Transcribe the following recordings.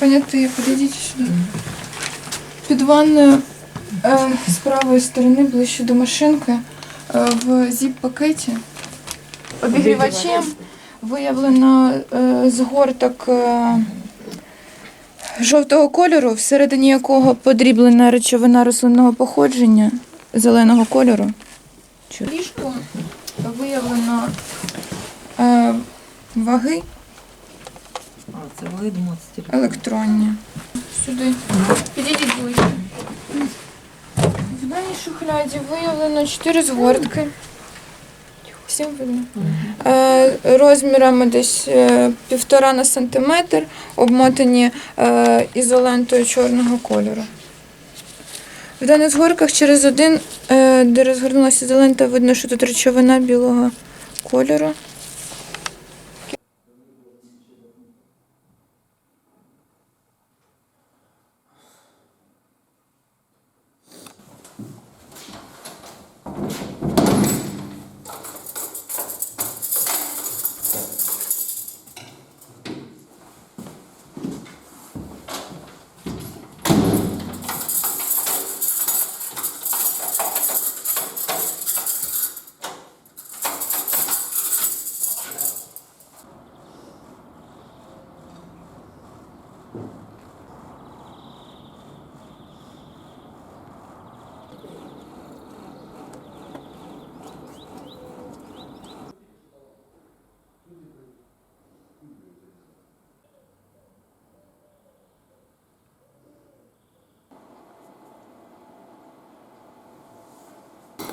Понятые, подойдите сюда. Під ванною е, з правої сторони, ближче до машинки, е, в зіп-пакеті обігрівачем виявлено е, згорток е, жовтого кольору, всередині якого подріблена речовина рослинного походження зеленого кольору. В ліжку виявлено е, ваги це вали думати електронні. Сюди. Підійдіть ближче. В даній шухляді виявлено 4 згортки. Всім видно. Е, розмірами десь е, півтора на сантиметр, обмотані е, ізолентою чорного кольору. В даних згорках через один, е, де розгорнулася ізолента, видно, що тут речовина білого кольору.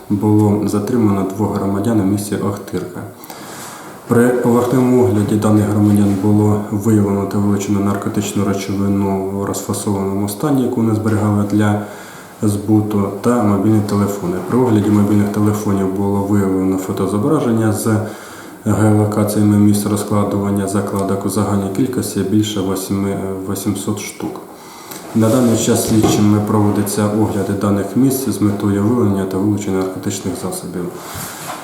Було затримано двох громадян у місті Охтирка. При поверхневому огляді даних громадян було виявлено та вилучено наркотичну речовину в розфасованому стані, яку вони зберігали для збуту, та мобільні телефони. При огляді мобільних телефонів було виявлено фотозображення з геолокаціями місць розкладування закладок у загальній кількості більше 800 штук. На даний час слідчими проводяться огляди даних місць з метою виявлення та вилучення наркотичних засобів.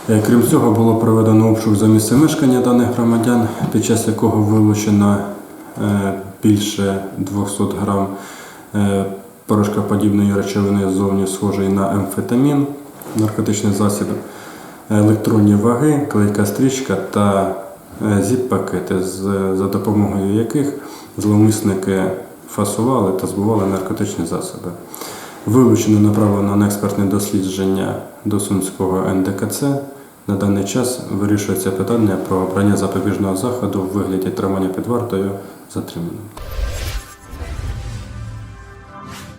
Е, Крім цього, було проведено обшук за місцем мешкання даних громадян, під час якого вилучено е, більше 200 грам е, порошкоподібної речовини ззовні схожої на амфетамін, наркотичний засіб, електронні ваги, клейка стрічка та зіп-пакети, за допомогою яких зловмисники фасували та збували наркотичні засоби. Вилучено направлено на експертне дослідження до Сумського НДКЦ. На даний час вирішується питання про обрання запобіжного заходу в вигляді тримання під вартою затриманим.